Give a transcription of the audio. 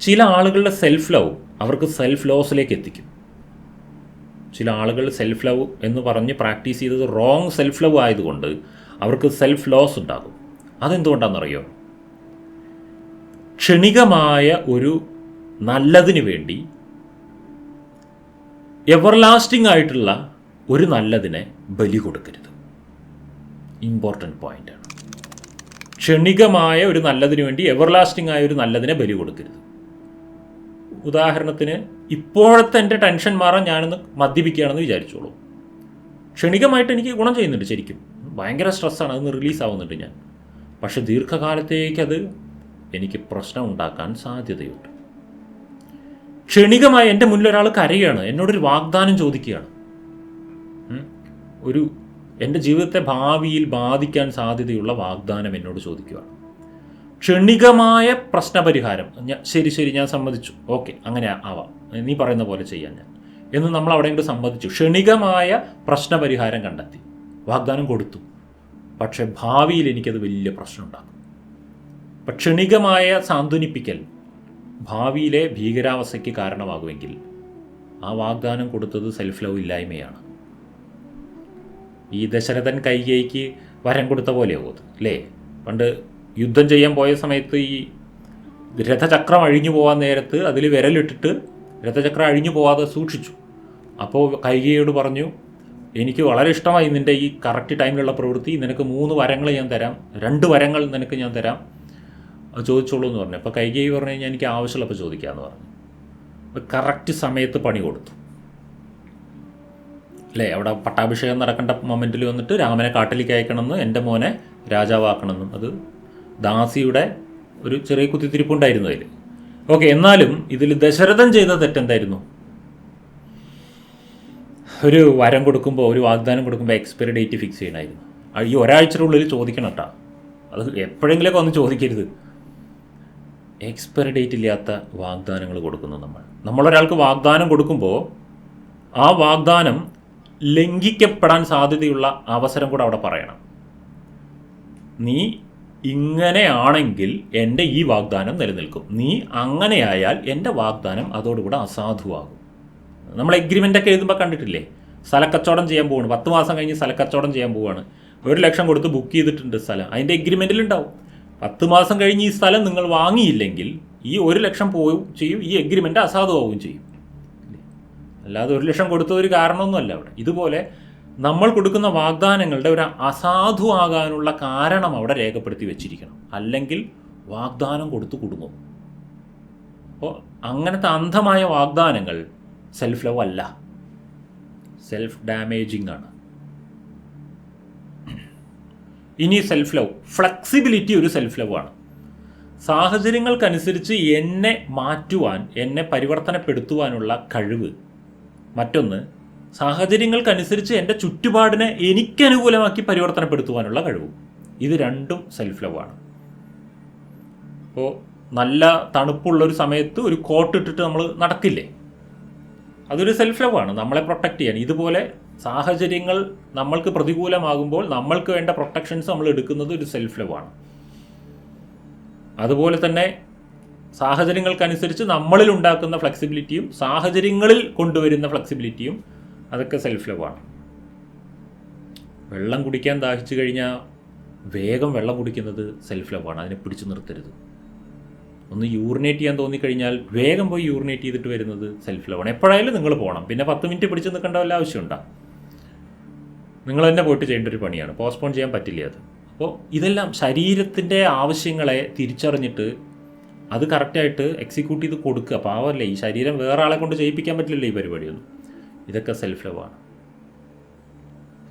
ചില ആളുകളുടെ self love അവർക്ക് സെൽഫ് ലോസിലേക്ക് എത്തിക്കും. ചില ആളുകൾ സെൽഫ് ലവ് എന്ന് പറഞ്ഞ് പ്രാക്ടീസ് ചെയ്തത് റോങ് സെൽഫ് ലവ് ആയതുകൊണ്ട് അവർക്ക് സെൽഫ് ലോസ് ഉണ്ടാകും. അതെന്തുകൊണ്ടാണെന്നറിയോ? ക്ഷണികമായ ഒരു നല്ലതിന് വേണ്ടി എവർലാസ്റ്റിംഗ് ആയിട്ടുള്ള ഒരു നല്ലതിനെ ബലി കൊടുക്കരുത്. ഇമ്പോർട്ടന്റ് പോയിന്റാണ് ക്ഷണികമായ ഒരു നല്ലതിന് വേണ്ടി എവർലാസ്റ്റിംഗ് ആയ ഒരു നല്ലതിനെ ബലി കൊടുക്കരുത്. ഉദാഹരണത്തിന് ഇപ്പോഴത്തെ എന്റെ ടെൻഷൻ മാറാൻ ഞാനൊന്ന് മദ്യപിക്കുകയാണെന്ന് വിചാരിച്ചോളൂ. ക്ഷണികമായിട്ട് എനിക്ക് ഗുണം ചെയ്യുന്നുണ്ട് ശരിക്കും. ഭയങ്കര സ്ട്രെസ്സാണ് അതൊന്ന് റിലീസ് ആവുന്നുണ്ട് ഞാൻ. പക്ഷെ ദീർഘകാലത്തേക്ക് അത് എനിക്ക് പ്രശ്നം ഉണ്ടാക്കാൻ സാധ്യതയുണ്ട്. ക്ഷണികമായി എന്റെ മുന്നിൽ ഒരാൾ കരയാണ് എന്നോടൊരു വാഗ്ദാനം ചോദിക്കുകയാണ്. ഒരു എന്റെ ജീവിതത്തെ ഭാവിയിൽ ബാധിക്കാൻ സാധ്യതയുള്ള വാഗ്ദാനം എന്നോട് ചോദിക്കുകയാണ്. ക്ഷണികമായ പ്രശ്നപരിഹാരം. ശരി ശരി ഞാൻ സമ്മതിച്ചു. ഓക്കെ അങ്ങനെ ആവാം. നീ പറയുന്ന പോലെ ചെയ്യാൻ ഞാൻ. എന്ന് നമ്മൾ അവിടെ സമ്മതിച്ചു. ക്ഷണികമായ പ്രശ്നപരിഹാരം കണ്ടെത്തി. വാഗ്ദാനം കൊടുത്തു. പക്ഷെ ഭാവിയിൽ എനിക്കത് വലിയ പ്രശ്നം ഉണ്ടാക്കും. അപ്പം ക്ഷണികമായ സാന്ത്വനിപ്പിക്കൽ ഭാവിയിലെ ഭീകരാവസ്ഥയ്ക്ക് കാരണമാകുമെങ്കിൽ ആ വാഗ്ദാനം കൊടുത്തത് സെൽഫ് ലവ് ഇല്ലായ്മയാണ്. ഈ ദശരഥൻ കൈകൈക്ക് വരം കൊടുത്ത പോലെയാവും അത് അല്ലേ? പണ്ട് യുദ്ധം ചെയ്യാൻ പോയ സമയത്ത് ഈ രഥചക്രം അഴിഞ്ഞു പോകാൻ നേരത്ത് അതിൽ വിരലിട്ടിട്ട് രഥചക്രം അഴിഞ്ഞു പോവാതെ സൂക്ഷിച്ചു. അപ്പോൾ കൈകയോട് പറഞ്ഞു എനിക്ക് വളരെ ഇഷ്ടമായി നിന്റെ ഈ കറക്റ്റ് ടൈമിലുള്ള പ്രവൃത്തി. നിനക്ക് മൂന്ന് വരങ്ങൾ ഞാൻ തരാം. രണ്ട് വരങ്ങൾ നിനക്ക് ഞാൻ തരാം. ചോദിച്ചോളൂ എന്ന് പറഞ്ഞു. അപ്പോൾ കൈകേയി പറഞ്ഞു കഴിഞ്ഞാൽ എനിക്ക് ആവശ്യമുള്ളപ്പോൾ ചോദിക്കാമെന്ന് പറഞ്ഞു. അപ്പോൾ കറക്റ്റ് സമയത്ത് പണി കൊടുത്തു. അല്ലേ? അവിടെ പട്ടാഭിഷേകം നടക്കേണ്ട മൊമെന്റിൽ വന്നിട്ട് രാമനെ കാട്ടിലേക്ക് അയക്കണമെന്ന് എന്റെ മോനെ രാജാവാക്കണമെന്നും. അത് ദാസിയുടെ ഒരു ചെറിയ കുത്തിത്തിരിപ്പുണ്ടായിരുന്നു അതിൽ ഓക്കെ എന്നാലും ഇതിൽ ദശരഥൻ ചെയ്ത തെറ്റെന്തായിരുന്നു? ഒരു വരം കൊടുക്കുമ്പോൾ ഒരു വാഗ്ദാനം കൊടുക്കുമ്പോൾ എക്സ്പയറി ഡേറ്റ് ഫിക്സ് ചെയ്യണമായിരുന്നു ഈ ഒരാഴ്ചയുടെ ഉള്ളിൽ ചോദിക്കണം കേട്ടോ അത് എപ്പോഴെങ്കിലൊക്കെ ഒന്ന് ചോദിക്കരുത്. എക്സ്പയറി ഡേറ്റ് ഇല്ലാത്ത വാഗ്ദാനങ്ങൾ കൊടുക്കുന്നു നമ്മൾ. നമ്മളൊരാൾക്ക് വാഗ്ദാനം കൊടുക്കുമ്പോൾ ആ വാഗ്ദാനം ലംഘിക്കപ്പെടാൻ സാധ്യതയുള്ള അവസരം കൂടെ അവിടെ പറയണം. നീ ഇങ്ങനെയാണെങ്കിൽ എന്റെ ഈ വാഗ്ദാനം നിലനിൽക്കും. നീ അങ്ങനെയായാൽ എന്റെ വാഗ്ദാനം അതോടുകൂടെ അസാധുവാകും. നമ്മൾ എഗ്രിമെന്റ് ഒക്കെ എഴുതുമ്പോൾ കണ്ടിട്ടില്ലേ? സ്ഥലക്കച്ചവടം ചെയ്യാൻ പോവാണ്. പത്ത് മാസം കഴിഞ്ഞ് സ്ഥലക്കച്ചവടം ചെയ്യാൻ പോവാണ്. ഒരു ലക്ഷം കൊടുത്ത് ബുക്ക് ചെയ്തിട്ടുണ്ട് സ്ഥലം. അതിന്റെ എഗ്രിമെന്റിൽ ഉണ്ടാവും. പത്ത് മാസം കഴിഞ്ഞ് ഈ സ്ഥലം നിങ്ങൾ വാങ്ങിയില്ലെങ്കിൽ ഈ ഒരു ലക്ഷം പോവും ചെയ്യും. ഈ എഗ്രിമെന്റ് അസാധുവാകുകയും ചെയ്യും. അല്ലാതെ ഒരു ലക്ഷം കൊടുത്ത ഒരു കാരണമൊന്നുമല്ല അവിടെ. ഇതുപോലെ നമ്മൾ കൊടുക്കുന്ന വാഗ്ദാനങ്ങളുടെ ഒരു അസാധു ആകാനുള്ള കാരണം അവിടെ രേഖപ്പെടുത്തി വെച്ചിരിക്കണം. അല്ലെങ്കിൽ വാഗ്ദാനം കൊടുത്തു കുടുങ്ങും. അപ്പോൾ അങ്ങനത്തെ അന്ധമായ വാഗ്ദാനങ്ങൾ സെൽഫ് ലവ് അല്ല. സെൽഫ് ഡാമേജിങ് ആണ്. ഇനി സെൽഫ് ലവ് ഫ്ലെക്സിബിലിറ്റി ഒരു സെൽഫ് ലവ് ആണ്. സാഹചര്യങ്ങൾക്കനുസരിച്ച് എന്നെ മാറ്റുവാൻ എന്നെ പരിവർത്തനപ്പെടുത്തുവാനുള്ള കഴിവ് മറ്റൊന്ന് സാഹചര്യങ്ങൾക്കനുസരിച്ച് എന്റെ ചുറ്റുപാടിനെ എനിക്കനുകൂലമാക്കി പരിവർത്തനപ്പെടുത്തുവാനുള്ള കഴിവും. ഇത് രണ്ടും സെൽഫ് ലവ് ആണ്. അപ്പോൾ നല്ല തണുപ്പുള്ളൊരു സമയത്ത് ഒരു കോട്ട് ഇട്ടിട്ട് നമ്മൾ നടക്കില്ലേ? അതൊരു സെൽഫ് ലവ് ആണ്. നമ്മളെ പ്രൊട്ടക്റ്റ് ചെയ്യാൻ. ഇതുപോലെ സാഹചര്യങ്ങൾ നമ്മൾക്ക് പ്രതികൂലമാകുമ്പോൾ നമ്മൾക്ക് വേണ്ട പ്രൊട്ടക്ഷൻസ് നമ്മൾ എടുക്കുന്നത് ഒരു സെൽഫ് ലവ് ആണ്. അതുപോലെ തന്നെ സാഹചര്യങ്ങൾക്കനുസരിച്ച് നമ്മളിൽ ഉണ്ടാക്കുന്ന ഫ്ലെക്സിബിലിറ്റിയും സാഹചര്യങ്ങളിൽ കൊണ്ടുവരുന്ന ഫ്ലെക്സിബിലിറ്റിയും അതൊക്കെ സെൽഫ് ലവാണ് വെള്ളം കുടിക്കാൻ ദാഹിച്ചു കഴിഞ്ഞാൽ വേഗം വെള്ളം കുടിക്കുന്നത് സെൽഫ് ലവാണ് അതിനെ പിടിച്ചു നിർത്തരുത്. ഒന്ന് യൂറിനേറ്റ് ചെയ്യാൻ തോന്നിക്കഴിഞ്ഞാൽ വേഗം പോയി യൂറിനേറ്റ് ചെയ്തിട്ട് വരുന്നത് സെൽഫ് ലവാണ് എപ്പോഴായാലും നിങ്ങൾ പോകണം പിന്നെ പത്ത് മിനിറ്റ് പിടിച്ചു നിൽക്കേണ്ട വല്ല ആവശ്യമുണ്ടോ നിങ്ങൾ തന്നെ പോയിട്ട് ചെയ്യേണ്ട ഒരു പണിയാണ്. പോസ്റ്റ്പോൺ ചെയ്യാൻ പറ്റില്ല അത്. അപ്പോൾ ഇതെല്ലാം ശരീരത്തിന്റെ ആവശ്യങ്ങളെ തിരിച്ചറിഞ്ഞിട്ട് അത് കറക്റ്റായിട്ട് എക്സിക്യൂട്ട് ചെയ്ത് കൊടുക്കുക. പാവമല്ലേ? ഈ ശരീരം വേറെ ആളെ കൊണ്ട് ചെയ്യിപ്പിക്കാൻ പറ്റില്ലല്ലോ ഈ പരിപാടിയൊന്നും. ഇതൊക്കെ സെൽഫ് ലവ് ആണ്.